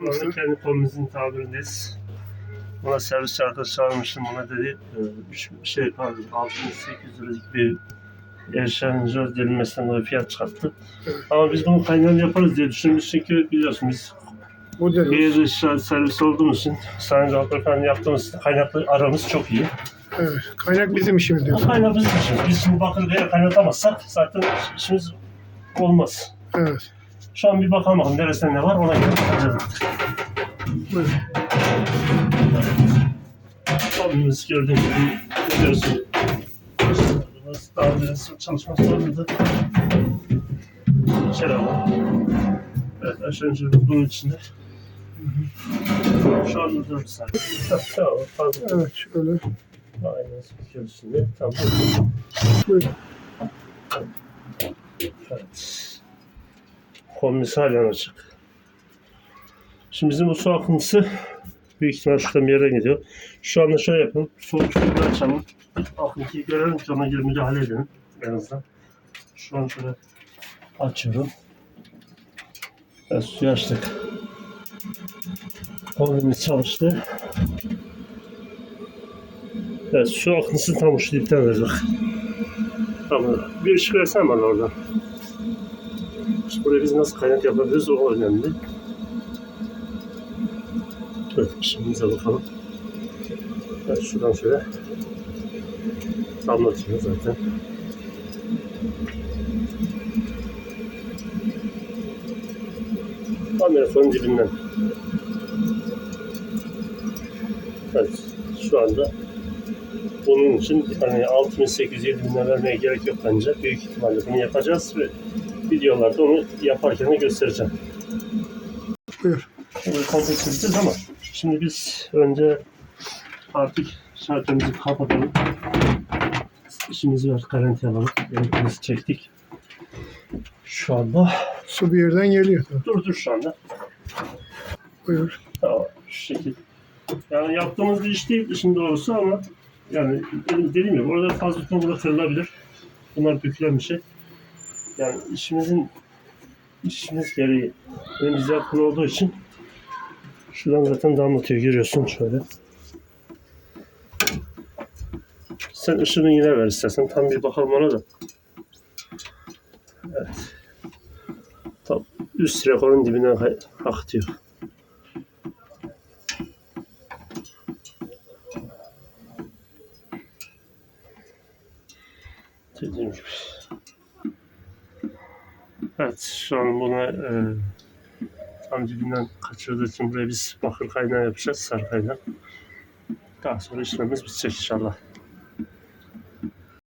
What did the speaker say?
Şu anda kendi konumuzun tabirindeyiz. Buna servis arkadaş çağırmıştım. Buna dedi e, şey pardon 6800 liralık bir yaşanacağız delinmesinden dolayı fiyat çıkarttı. Ama biz bunun kaynağını yaparız diye düşünmüş çünkü biliyorsun biz Bu deriz. bir dışarı servis olduğumuz için Doktor falan yaptığımız için kaynaklı aramız çok iyi. Evet. Kaynak bizim işimiz diyorsun. kaynak bizim işimiz. Biz şimdi bakır veya kaynatamazsak zaten işimiz olmaz. Evet. Şu an bir bakalım bakalım neresinde ne var ona göre bakacağız. Buyurun. Abimiz gördüğün gibi biliyorsun. Daha önce çalışması vardı. İçeri alalım. Evet aşağı önce bunun içinde. Şu anda 4 saat. Tamam fazla. Evet şöyle. Aynen söküyoruz şimdi. Tamam. Buyurun. Kombisi halen açık. Şimdi bizim bu su akıntısı büyük ihtimal şuradan bir yere gidiyor. Şu anda şöyle yapalım. Soğuk suyu açalım. Akıntıyı görelim ki ona göre müdahale edelim. En azından. Şu an şöyle açıyorum. Evet, suyu açtık. Kombimiz çalıştı. Evet, su akıntısını tam şu dipten verdik. Tamam. Bir ışık versene bana oradan. İşte buraya biz nasıl kaynak yapabiliriz o önemli. Evet, işimize bakalım. Evet, şuradan şöyle damlatıyor zaten. Amerika'nın dibinden. Evet, şu anda bunun için hani 6800 bin vermeye gerek yok bence. Büyük ihtimalle bunu yapacağız ve videolarda onu yaparken de göstereceğim. Buyur. Şimdi komple çizeceğiz ama şimdi biz önce artık şarkımızı kapatalım. İşimizi var, garanti alalım. Elektriğimizi çektik. Şu anda Su bir yerden geliyor. durdur şu anda. Buyur. Tamam, şu şekil. Yani yaptığımız bir iş değil işin doğrusu ama yani dedim, dediğim gibi orada fazla burada kırılabilir. Bunlar bükülen bir şey. Yani işimizin işimiz gereği elimizde yakın olduğu için şuradan zaten damlatıyor görüyorsun şöyle. Sen ışığını yine ver istersen. Tam bir bakalım ona da. Evet. Tam üst rekorun dibinden akıtıyor. Dediğim gibi. Evet şu an buna e, tam dibinden kaçırdığı için buraya biz bakır kaynağı yapacağız sarı kaynak. Daha sonra işlemimiz bitecek inşallah.